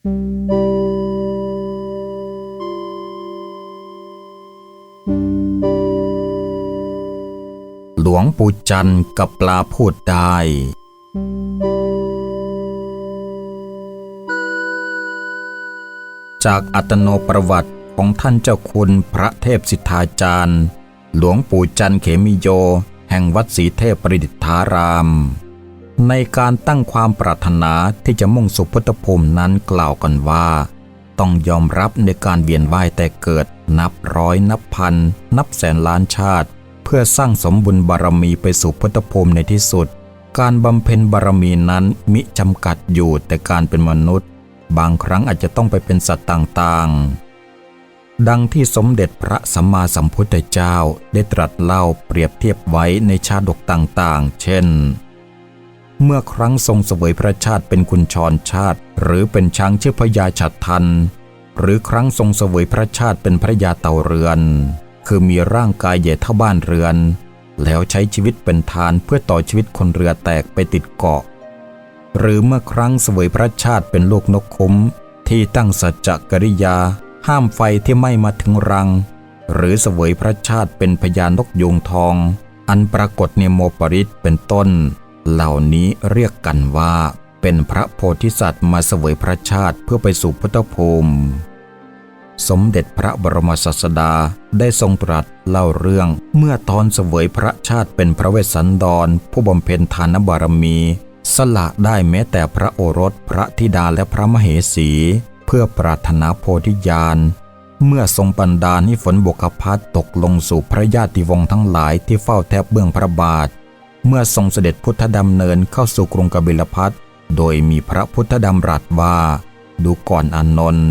หลวงปู่จันทร์กับปลาพูดได้ จากอัตโนประวัติของท่านเจ้าคุณพระเทพสิทธาจารย์ หลวงปู่จันทร์เขมิโย แห่งวัดศรีเทพประดิษฐาราม ในการตั้งความปรารถนาที่จะมุ่งสู่พุทธภูมินั้นกล่าวกันว่า ต้องยอมรับในการเวียนว่ายแต่เกิด นับร้อยนับพัน นับแสนล้านชาติ เพื่อสร้างสมบุญบารมีไปสู่พุทธภูมิในที่สุด การบำเพ็ญบารมีนั้นมิจำกัดอยู่แต่การเป็นมนุษย์ บางครั้งอาจจะต้องไปเป็นสัตว์ต่างๆ ดังที่สมเด็จพระสัมมาสัมพุทธเจ้าได้ตรัสเล่าเปรียบเทียบไว้ในชาดกต่างๆ เช่น เมื่อครั้งทรงเสวยพระชาติเป็นคุณชรชาติ หรือเป็นช้างชื่อพญาฉัตรทัน หรือครั้งทรงเสวยพระชาติเป็นพระยาเต่าเรือน คือมีร่างกายใหญ่เท่าบ้านเรือน แล้วใช้ชีวิตเป็นทานเพื่อต่อชีวิตคนเรือแตกไปติดเกาะ หรือเมื่อครั้งเสวยพระชาติเป็นลูกนกคุ้ม ที่ตั้งสัจจกริยา ห้ามไฟที่ไม้มาถึงรัง หรือเสวยพระชาติเป็นพญานกยูงทอง อันปรากฏในโมปริตเป็นต้น เหล่านี้เรียกกันว่าเป็นพระโพธิสัตว์มาเสวยพระชาติเพื่อไปสู่พุทธภูมิ สมเด็จพระบรมศาสดาได้ทรงตรัสเล่าเรื่องเมื่อตอนเสวยพระชาติเป็นพระเวสสันดร ผู้บำเพ็ญทานบารมี สละได้แม้แต่พระโอรสพระธิดาและพระมเหสี เพื่อปรารถนาโพธิญาณเมื่อทรงบันดาลให้ฝนบกพัดตกลงสู่พระญาติวงศ์ทั้งหลายที่เฝ้าแทบเบื้องพระบาท เมื่อทรงเสด็จพุทธดำเนินเข้าสู่กรุงกบิลพัทโดยมีพระพุทธดำรัสว่า ดูก่อนอานนท์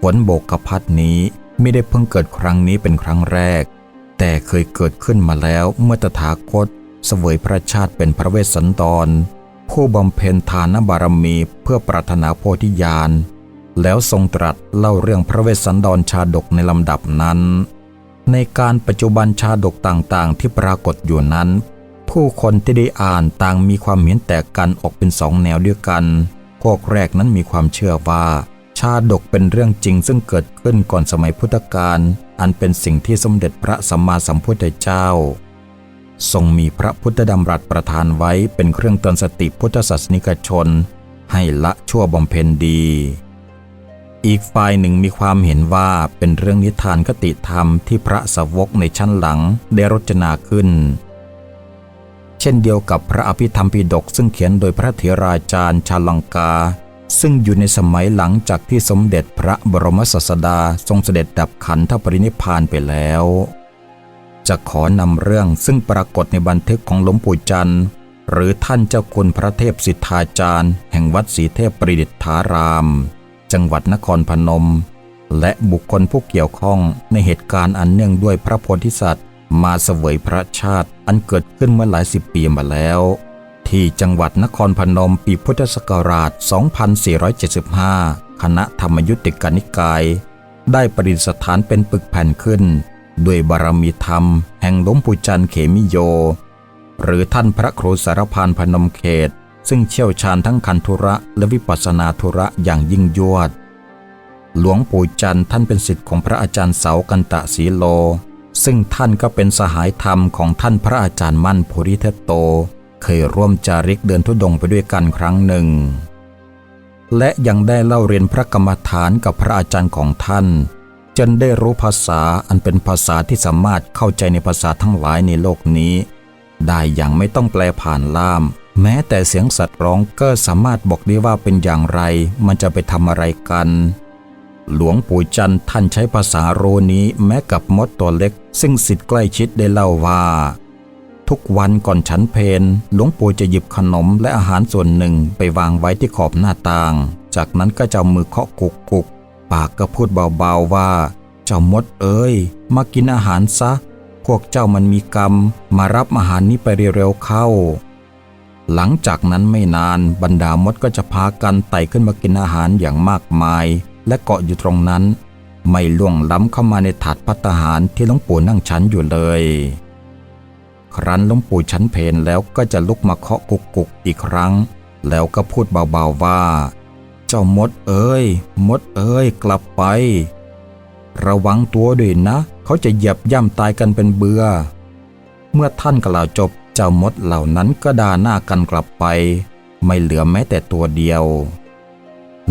ฝนโบกพัดนี้ไม่ได้เพิ่งเกิดครั้งนี้เป็นครั้งแรก แต่เคยเกิดขึ้นมาแล้วเมื่อตถาคตเสวยพระชาติเป็นพระเวสสันดรผู้บำเพ็ญทานบารมีเพื่อปรารถนาโพธิญาณ แล้วทรงตรัสเล่าเรื่องพระเวสสันดรชาดกในลำดับนั้น ในการปัจจุบันชาดกต่างๆที่ปรากฏอยู่นั้น ผู้คนที่ได้อ่านต่างมีความเห็นแตกกันออกเป็นสองแนวด้วยกัน พวกแรกนั้นมีความเชื่อว่า ชาดกเป็นเรื่องจริงซึ่งเกิดขึ้นก่อนสมัยพุทธกาล อันเป็นสิ่งที่สมเด็จพระสัมมาสัมพุทธเจ้า ทรงมีพระพุทธดำรัสประทานไว้เป็นเครื่องเตือนสติพุทธศาสนิกชน ให้ละชั่วบำเพ็ญดี อีกฝ่ายหนึ่งมีความเห็นว่าเป็นเรื่องนิทานคติธรรมที่พระสาวกในชั้นหลังได้รจนาขึ้น เช่นเดียวกับพระอภิธรรมปิฎกซึ่งเขียนโดยพระเถราจารย์ชาลังกา ซึ่งอยู่ในสมัยหลังจากที่สมเด็จพระบรมศาสดาทรงเสด็จดับขันธปรินิพพานไปแล้ว จะขอนำเรื่องซึ่งปรากฏในบันทึกของหลวงปู่จันทร์ หรือท่านเจ้าคุณพระเทพสิทธาจารย์ แห่งวัดศรีเทพประดิษฐาราม จังหวัดนครพนม และบุคคลผู้เกี่ยวข้องในเหตุการณ์อันเนื่องด้วยพระโพธิสัตว์ มาเสวยพระชาติอันเกิดขึ้นเมื่อหลายสิบปีมาแล้ว ที่จังหวัดนครพนมปีพุทธศักราช 2475 คณะธรรมยุติกานิกาย ได้ประดิษฐานเป็นปึกแผ่นขึ้น ด้วยบารมีธรรม แห่งหลวงปู่จันเขมิโย หรือท่านพระครูสารพานพนมเขต ซึ่งเชี่ยวชาญทั้งคันธุระและวิปัสนาธุระอย่างยิ่งยวด หลวงปู่จันท่านเป็นศิษย์ของพระอาจารย์เสากันตะสีโล ซึ่งท่านก็เป็นสหายธรรมของท่านพระอาจารย์มั่นภูริเทโต เคยร่วมจาริกเดินทุดงค์ไปด้วยกันครั้งหนึ่ง และยังได้เล่าเรียนพระกรรมฐานกับพระอาจารย์ของท่าน จนได้รู้ภาษาอันเป็นภาษาที่สามารถเข้าใจในภาษาทั้งหลายในโลกนี้ ได้อย่างไม่ต้องแปลผ่านล่าม แม้แต่เสียงสัตว์ร้องก็สามารถบอกได้ว่าเป็นอย่างไร มันจะไปทำอะไรกัน หลวงปู่จันทร์ท่านใช้ภาษาโรนี้แม้กับมดตัวเล็ก ซึ่งสิทธิ์ใกล้ชิดได้เล่าว่า ทุกวันก่อนฉันเพนหลวงปู่จะหยิบขนมและอาหารส่วนหนึ่งไปวางไว้ที่ขอบหน้าต่าง จากนั้นก็จะมือเคาะกุกกุกปากก็พูดเบาๆว่า เจ้ามดเอ้ย มากินอาหารซะ พวกเจ้ามันมีกรรม มารับอาหารนี้ไปเร็วๆเข้าหลังจากนั้นไม่นานบรรดามดก็จะพากันไต่ขึ้นมากินอาหารอย่างมากมาย และเกาะอยู่ตรงนั้น ไม่ล่วงล้ำเข้ามาในถาดพัตหารที่หลวงปู่นั่งฉันอยู่เลย ครั้นหลวงปู่ฉันเพนแล้วก็จะลุกมาเคาะกุกกุกอีกครั้ง แล้วก็พูดเบาๆว่า เจ้ามดเอ้ย มดเอ้ยกลับไป ระวังตัวด้วยนะ เขาจะเหยียบย่ำตายกันเป็นเบื่อเมื่อท่านกล่าวจบเจ้ามดเหล่านั้นก็ด่าหน้ากันกลับไป ไม่เหลือแม้แต่ตัวเดียว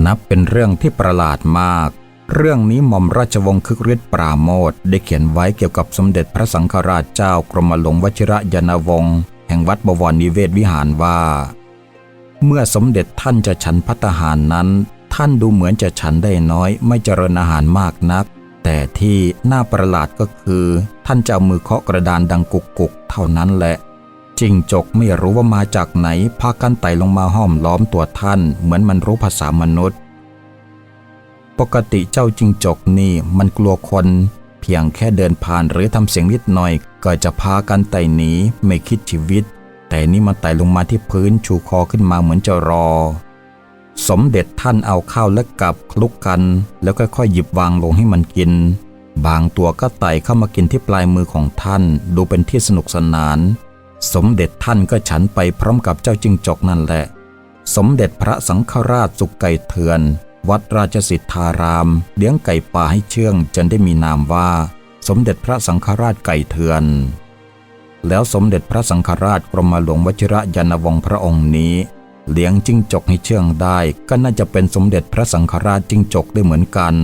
นับเป็นเรื่องที่ประหลาดมาก เรื่องนี้หม่อมราชวงศ์คึกฤทธิ์ปราโมทได้เขียนไว้เกี่ยวกับสมเด็จพระสังฆราชเจ้ากรมหลวงวชิระยานวงศ์แห่งวัดบวรนิเวศวิหารว่า เมื่อสมเด็จท่านจะฉันพัตหารนั้น ท่านดูเหมือนจะฉันได้น้อย ไม่เจริญอาหารมากนัก แต่ที่น่าประหลาดก็คือ ท่านจะมือเคาะกระดานดังกุกกุกๆเท่านั้นแหละ จิงจกไม่รู้ว่ามาจากไหนพากันไต่ลงมาห้อมล้อมตัวท่าน เหมือนมันรู้ภาษามนุษย์ ปกติเจ้าจิงจกนี่มันกลัวคน เพียงแค่เดินผ่านหรือทำเสียงนิดหน่อย ก็จะพากันไต่หนีไม่คิดชีวิต แต่นี่มันไต่ลงมาที่พื้นชูคอขึ้นมาเหมือนจะรอ สมเด็จท่านเอาข้าวและกับคลุกกัน แล้วค่อยๆหยิบวางลงให้มันกินบางตัวก็ไต่เข้ามากินที่ปลายมือของท่าน ดูเป็นที่สนุกสนาน สมเด็จท่านก็ฉันไปพร้อมกับเจ้าจิงจกนั่นแหละ สมเด็จพระสังฆราชสุกไก่เถือน วัดราชสิทธาราม เลี้ยงไก่ป่าให้เชื่องจนได้มีนามว่า สมเด็จพระสังฆราชไก่เถือน แล้วสมเด็จพระสังฆราชกรมหลวงวชิระยานวงศ์พระองค์นี้ เลี้ยงจิ้งจกให้เชื่องได้ ก็น่าจะเป็นสมเด็จพระสังฆราชจิ้งจกได้เหมือนกัน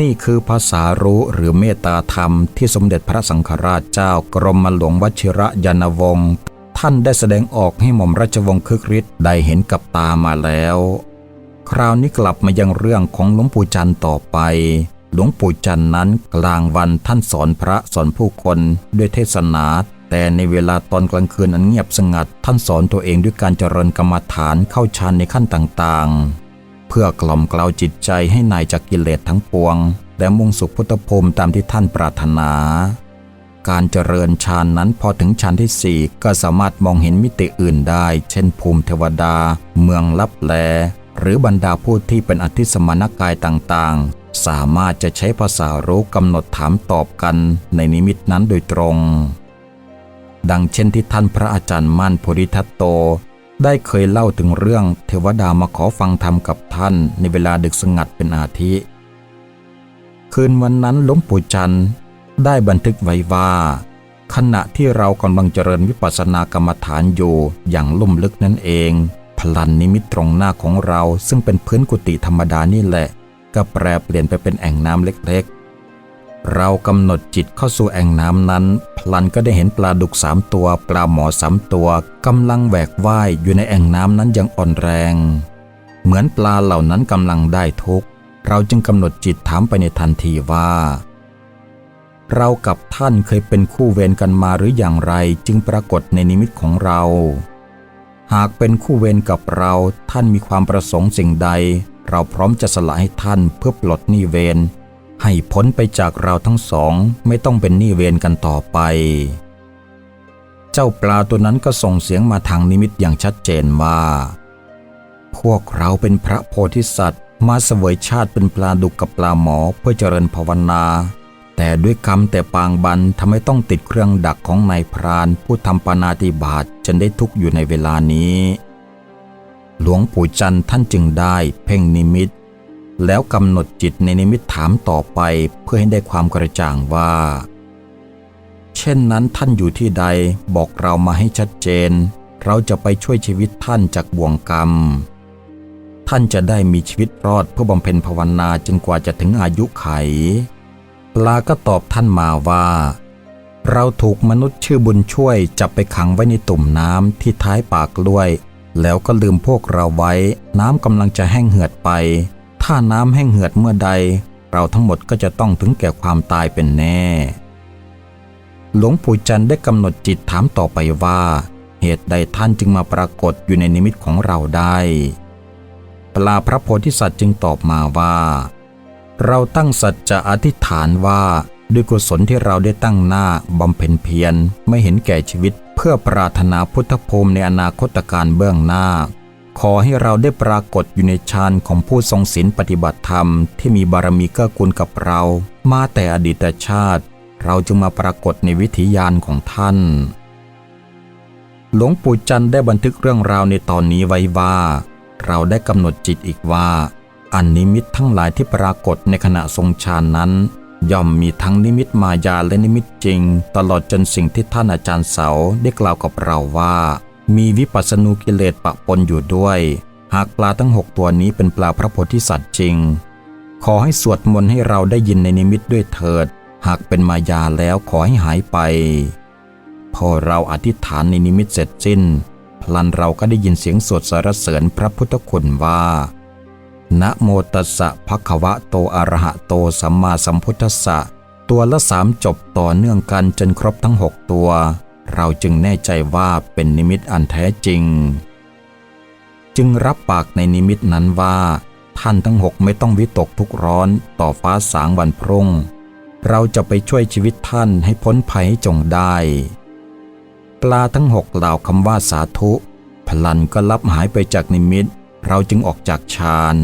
นี่คือภาษารู้หรือเมตตาธรรมที่สมเด็จพระสังฆราชเจ้ากรมหลวงวชิระยานวงศ์ท่านได้แสดงออกให้หม่อมราชวงศ์คึกฤทธิ์ได้เห็นกับตามาแล้ว คราวนี้กลับมายังเรื่องของหลวงปู่จันต่อไป หลวงปู่จันนั้นกลางวันท่านสอนพระสอนผู้คนด้วยเทศนา แต่ในเวลาตอนกลางคืนอันเงียบสงัด ท่านสอนตัวเองด้วยการเจริญกรรมฐานเข้าฌานในขั้นต่างๆ เพื่อกล่อมกล่าวจิตใจให้นายจากกิเลสทั้งปวง และมุ่งสุขพุทธภูมิตามที่ท่านปรารถนา การเจริญฌานนั้นพอถึงฌานที่สี่ก็สามารถมองเห็นมิติอื่นได้ เช่น ภูมิเทวดา เมืองลับแล หรือบรรดาผู้ที่เป็นอธิสมณกายต่างๆ สามารถจะใช้ภาษารู้กำหนดถามตอบกันในนิมิตนั้นโดยตรง ดังเช่นที่ท่านพระอาจารย์มั่นโพธิทัตโต ได้เคยเล่าถึงเรื่องเทวดามาขอฟังธรรมกับท่านในเวลาดึกสงัดเป็นอาทิ คืนวันนั้นหลวงปู่จันได้บันทึกไว้ว่า ขณะที่เรากำลังเจริญวิปัสสนากรรมฐานอยู่อย่างลุ่มลึกนั่นเอง พลันนิมิตตรงหน้าของเราซึ่งเป็นพื้นกุฏิธรรมดานี่แหละ ก็แปรเปลี่ยนไปเป็นแอ่งน้ำเล็กๆ เรากำหนดจิตเข้าสู่แอ่งน้ำนั้น พลันก็ได้เห็นปลาดุกสามตัว ปลาหมอสามตัวกำลังแหวกว่ายอยู่ในแอ่งน้ำนั้นอย่างอ่อนแรง เหมือนปลาเหล่านั้นกำลังได้ทุกข์ เราจึงกำหนดจิตถามไปในทันทีว่า เรากับท่านเคยเป็นคู่เวรกันมาหรืออย่างไรจึงปรากฏในนิมิตของเรา หากเป็นคู่เวรกับเราท่านมีความประสงค์สิ่งใด เราพร้อมจะสละให้ท่านเพื่อปลดหนี้เวร ให้พ้นไปจากเราทั้งสองไม่ต้องเป็นหนี้เวรกันต่อไป เจ้าปลาตัวนั้นก็ส่งเสียงมาทางนิมิตอย่างชัดเจนว่า พวกเราเป็นพระโพธิสัตว์ มาเสวยชาติเป็นปลาดุกกับปลาหมอเพื่อเจริญภาวนา แต่ด้วยกรรมแต่ปางบันทำให้ต้องติดเครื่องดักของนายพรานผู้ทำปานาติบาตจนได้ทุกข์อยู่ในเวลานี้ หลวงปู่จันทร์ท่านจึงได้เพ่งนิมิต แล้วกำหนดจิตในนิมิตถามต่อไปเพื่อให้ได้ความกระจ่างว่า เช่นนั้นท่านอยู่ที่ใดบอกเรามาให้ชัดเจน เราจะไปช่วยชีวิตท่านจากบ่วงกรรม ท่านจะได้มีชีวิตรอดเพื่อบำเพ็ญภาวนาจนกว่าจะถึงอายุไข ปลาก็ตอบท่านมาว่า เราถูกมนุษย์ชื่อบุญช่วยจับไปขังไว้ในตุ่มน้ำที่ท้ายปากกล้วย แล้วก็ลืมพวกเราไว้ น้ำกำลังจะแห้งเหือดไป ถ้าน้ำแห้งเหือดเมื่อใด เราทั้งหมดก็จะต้องถึงแก่ความตายเป็นแน่ หลวงปู่จันได้กำหนดจิตถามต่อไปว่า เหตุใดท่านจึงมาปรากฏอยู่ในนิมิตของเราได้ปลาพระโพธิสัตว์จึงตอบมาว่า เราตั้งสัจจะอธิษฐานว่าด้วยกุศลที่เราได้ตั้งหน้าบำเพ็ญเพียรไม่เห็นแก่ชีวิต เพื่อปรารถนาพุทธภูมิในอนาคตการเบื้องหน้า ขอให้เราได้ปรากฏอยู่ในฌานของผู้ทรงศีลปฏิบัติธรรมที่มีบารมีเกื้อกูลกับเรา มาแต่อดีตชาติ เราจึงมาปรากฏในวิถียานของท่าน หลวงปู่จันได้บันทึกเรื่องราวในตอนนี้ไว้ว่า เราได้กำหนดจิตอีกว่า อันนิมิตทั้งหลายที่ปรากฏในขณะทรงฌานนั้น ย่อมมีทั้งนิมิตมายาและนิมิตจริง ตลอดจนสิ่งที่ท่านอาจารย์เสาได้กล่าวกับเราว่า มีวิปัสสนูกิเลสปะปนอยู่ด้วย หากปลาทั้งหกตัวนี้เป็นปลาพระโพธิสัตว์จริง ขอให้สวดมนต์ให้เราได้ยินในนิมิตด้วยเถิด หากเป็นมายาแล้วขอให้หายไป พอเราอธิษฐานในนิมิตเสร็จสิ้น พลันเราก็ได้ยินเสียงสวดสรรเสริญพระพุทธคุณว่านะโมตัสสะภะคะวะโตอะระหะโตสัมมาสัมพุทธัสสะตัวละสามจบต่อเนื่องกันจนครบทั้งหกตัว เราจึงแน่ใจว่าเป็นนิมิตอันแท้จริง จึงรับปากในนิมิตนั้นว่า ท่านทั้งหกไม่ต้องวิตกทุกร้อนต่อฟ้าสางวันพรุ่ง เราจะไปช่วยชีวิตท่านให้พ้นภัยจงได้ ปลาทั้งหกเหล่าคำว่าสาธุ พลันก็ลับหายไปจากนิมิต เราจึงออกจากฌาน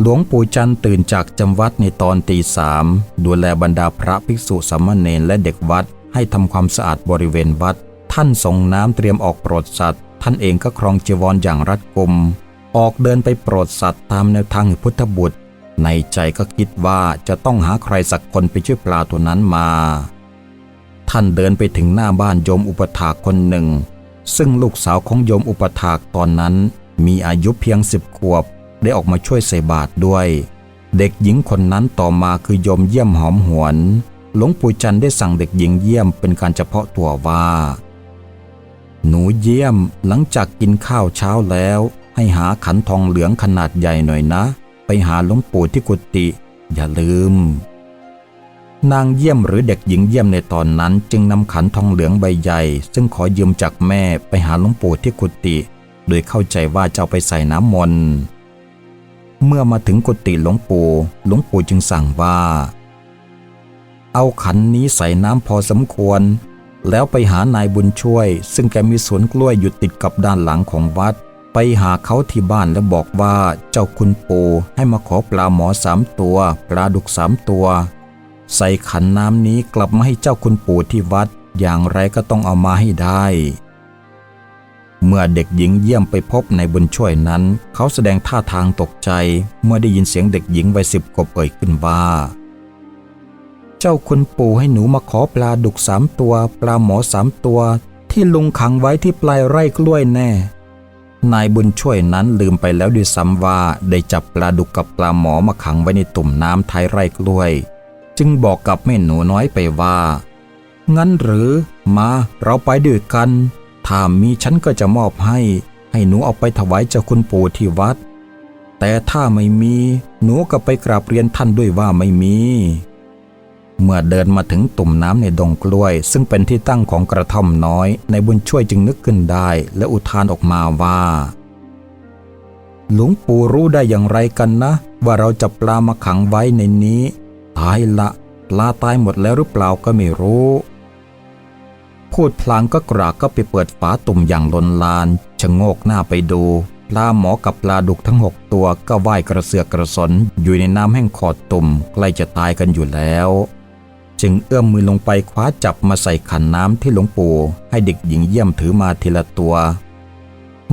หลวงปู่จันตื่นจากจำวัดในตอนตีสามดูแลบรรดาพระภิกษุสามเณรและเด็กวัด ให้ทำความสะอาดบริเวณวัด ท่านส่งน้ำเตรียมออกโปรดสัตว์ ท่านเองก็ครองจีวรออย่างรัดกุม ออกเดินไปโปรดสัตว์ตามแนวทางพุทธบุตร ในใจก็คิดว่าจะต้องหาใครสักคนไปช่วยปลาตัวนั้นมา ท่านเดินไปถึงหน้าบ้านโยมอุปถากคนหนึ่ง ซึ่งลูกสาวของโยมอุปถากตอนนั้น มีอายุเพียงสิบขวบ ได้ออกมาช่วยใส่บาตรด้วย เด็กหญิงคนนั้นต่อมาคือโยมเยี่ยมหอมหวน หลวงปู่จันได้สั่งเด็กหญิงเยี่ยมเป็นการเฉพาะตัวว่า หนูเยี่ยมหลังจากกินข้าวเช้าแล้ว ให้หาขันทองเหลืองขนาดใหญ่หน่อยนะ ไปหาหลวงปู่ที่กุฏิอย่าลืม นางเยี่ยมหรือเด็กหญิงเยี่ยมในตอนนั้นจึงนำขันทองเหลืองใบใหญ่ ซึ่งขอยืมจากแม่ไปหาหลวงปู่ที่กุฏิโดยเข้าใจว่าจะาไปใส่น้ำมนต์เมื่อมาถึงกุฏิหลวงปู่หลวงปู่จึงสั่งว่า เอาขันนี้ใส่น้ำพอสมควร แล้วไปหานายบุญช่วย ซึ่งแกมีสวนกล้วยอยู่ติดกับด้านหลังของวัด ไปหาเขาที่บ้านแล้วบอกว่าเจ้าคุณปู่ให้มาขอปลาหมอสามตัว ปลาดุกสามตัว ใส่ขันน้ำนี้กลับมาให้เจ้าคุณปู่ที่วัด อย่างไรก็ต้องเอามาให้ได้ เมื่อเด็กหญิงเยี่ยมไปพบในบุญช่วยนั้น เขาแสดงท่าทางตกใจ เมื่อได้ยินเสียงเด็กหญิงวัยสิบขวบเอ่ยขึ้นว่า เจ้าคุณปู่ให้หนูมาขอปลาดุกสามตัว ปลาหมอสามตัว ที่ลุงขังไว้ที่ปลายไร่กล้วยแน่ นายบุญช่วยนั้นลืมไปแล้วด้วยซ้ำว่าได้จับปลาดุกกับปลาหมอมาขังไว้ในตุ่มน้ำท้ายไร่กล้วย จึงบอกกับแม่หนูน้อยไปว่า งั้นหรือ มาเราไปด้วยกัน ถ้ามีฉันก็จะมอบให้ ให้หนูเอาไปถวายเจ้าคุณปู่ที่วัด แต่ถ้าไม่มี หนูก็ไปกราบเรียนท่านด้วยว่าไม่มี เมื่อเดินมาถึงตุ่มน้ำในดงกล้วย ซึ่งเป็นที่ตั้งของกระท่อมน้อย ในบุญช่วยจึงนึกขึ้นได้ และอุทานออกมาว่า หลวงปู่รู้ได้อย่างไรกันนะ ว่าเราจับปลามาขังไว้ในนี้ ตายละปลาตายหมดแล้วหรือเปล่าก็ไม่รู้ พูดพลางก็กรากก็ไปเปิดฝาตุ่มอย่างลนลานชะโงกหน้าไปดูปลาหมอกับปลาดุกทั้งหกตัวก็ว่ายกระเสือกกระสนอยู่ในน้ำแห้งขอดตุ่มใกล้จะตายกันอยู่แล้ว จึงเอื้อมมือลงไปคว้าจับมาใส่ขันน้ำที่หลวงปู่ให้เด็กหญิงเยี่ยมถือมาทีละตัว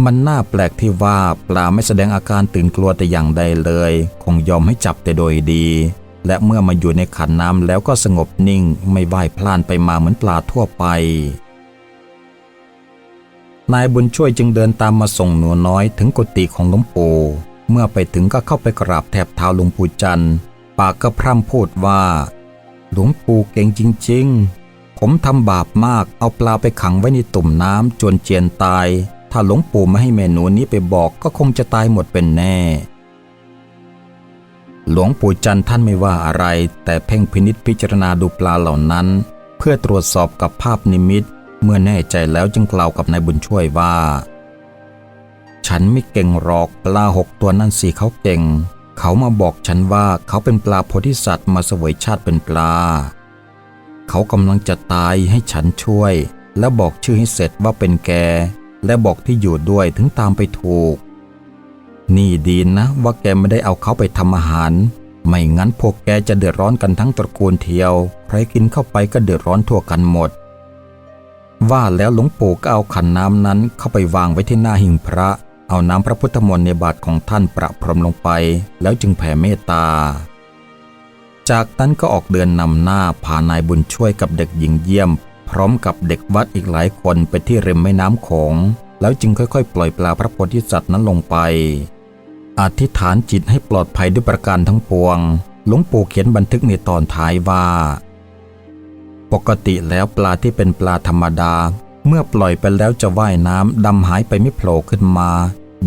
มันน่าแปลกที่ว่าปลาไม่แสดงอาการตื่นกลัวแต่อย่างใดเลย คงยอมให้จับแต่โดยดี และเมื่อมาอยู่ในขันน้ำแล้วก็สงบนิ่งไม่ว่ายพล่านไปมาเหมือนปลาทั่วไป นายบุญช่วยจึงเดินตามมาส่งหนูน้อยถึงกุฏิของหลวงปู่เมื่อไปถึงก็เข้าไปกราบแทบเท้าหลวงปู่จันทร์ปากก็พร่ำพูดว่า หลวงปู่เก่งจริง ๆ ผมทำบาปมากเอาปลาไปขังไว้ในตุ่มน้ำจนเจียนตาย ถ้าหลวงปู่ไม่ให้แม่หนูนี้ไปบอกก็คงจะตายหมดเป็นแน่ หลวงปู่จันท่านไม่ว่าอะไร แต่เพ่งพินิษพิจารณาดูปลาเหล่านั้น เพื่อตรวจสอบกับภาพนิมิต เมื่อแน่ใจแล้วจึงกล่าวกับนายบุญช่วยว่า ฉันไม่เก่งหรอกปลาหกตัวนั่นสิเขาเก่ง เขามาบอกฉันว่าเขาเป็นปลาโพธิสัตว์มาเสวยชาติเป็นปลา เขากำลังจะตายให้ฉันช่วย และบอกชื่อให้เสร็จว่าเป็นแก และบอกที่อยู่ด้วยถึงตามไปถูก นี่ดีนะว่าแกไม่ได้เอาเขาไปทำอาหาร ไม่งั้นพวกแกจะเดือดร้อนกันทั้งตระกูลเทียว ใครกินเข้าไปก็เดือดร้อนทั่วกันหมด ว่าแล้วหลวงปู่ก็เอาขันน้ำนั้นเข้าไปวางไว้ที่หน้าหิ้งพระ เอาน้ำพระพุทธมนต์ในบาทของท่านประพรมลงไป แล้วจึงแผ่เมตตา จากนั้นก็ออกเดินนำหน้าพานายบุญช่วยกับเด็กหญิงเยี่ยม พร้อมกับเด็กวัดอีกหลายคนไปที่ริมแม่น้ำโขงแล้วจึงค่อยๆ ปล่อยปลาพระโพธิสัตว์นั้นลงไป อธิษฐานจิตให้ปลอดภัยด้วยประการทั้งปวง หลวงปู่เขียนบันทึกในตอนท้ายว่า ปกติแล้วปลาที่เป็นปลาธรรมดา เมื่อปล่อยไปแล้วจะว่ายน้ำดำหายไปไม่โผล่ขึ้นมา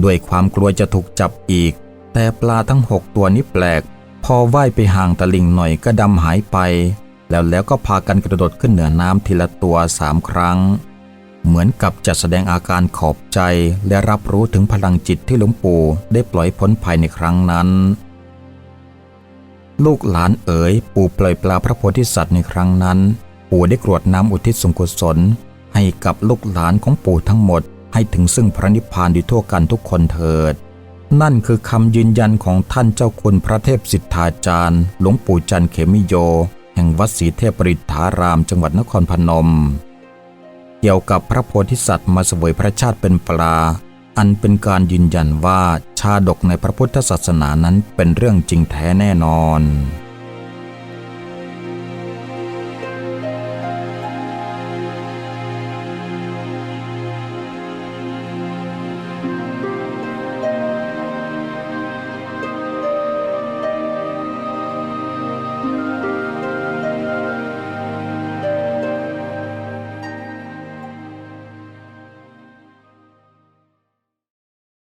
ด้วยความกลัวจะถูกจับอีก แต่ปลาทั้งหกตัวนี้แปลก พอว่ายไปห่างตะลิ่งหน่อยก็ดำหายไป แล้วแล้วก็พากันกระโดดขึ้นเหนือน้ำทีละตัวสามครั้ง เหมือนกับจะแสดงอาการขอบใจและรับรู้ถึงพลังจิตที่หลวงปู่ได้ปล่อยพ้นภัยในครั้งนั้น ลูกหลานเอ๋ยปู่ปล่อยปลาพระโพธิสัตว์ในครั้งนั้น ปู่ได้กรวดน้ำอุทิศส่วนกุศลให้กับลูกหลานของปู่ทั้งหมด ให้ถึงซึ่งพระนิพพานโดยทั่วกันทุกคนเถิด นั่นคือคำยืนยันของท่านเจ้าคุณพระเทพสิทธาจารย์ หลวงปู่จันเขมิโย แห่งวัดศรีเทพปริทธารามจังหวัดนครพนม เกี่ยวกับพระโพธิสัตว์มาเสวยพระชาติเป็นปลา อันเป็นการยืนยันว่าชาดกในพระพุทธศาสนานั้นเป็นเรื่องจริงแท้แน่นอน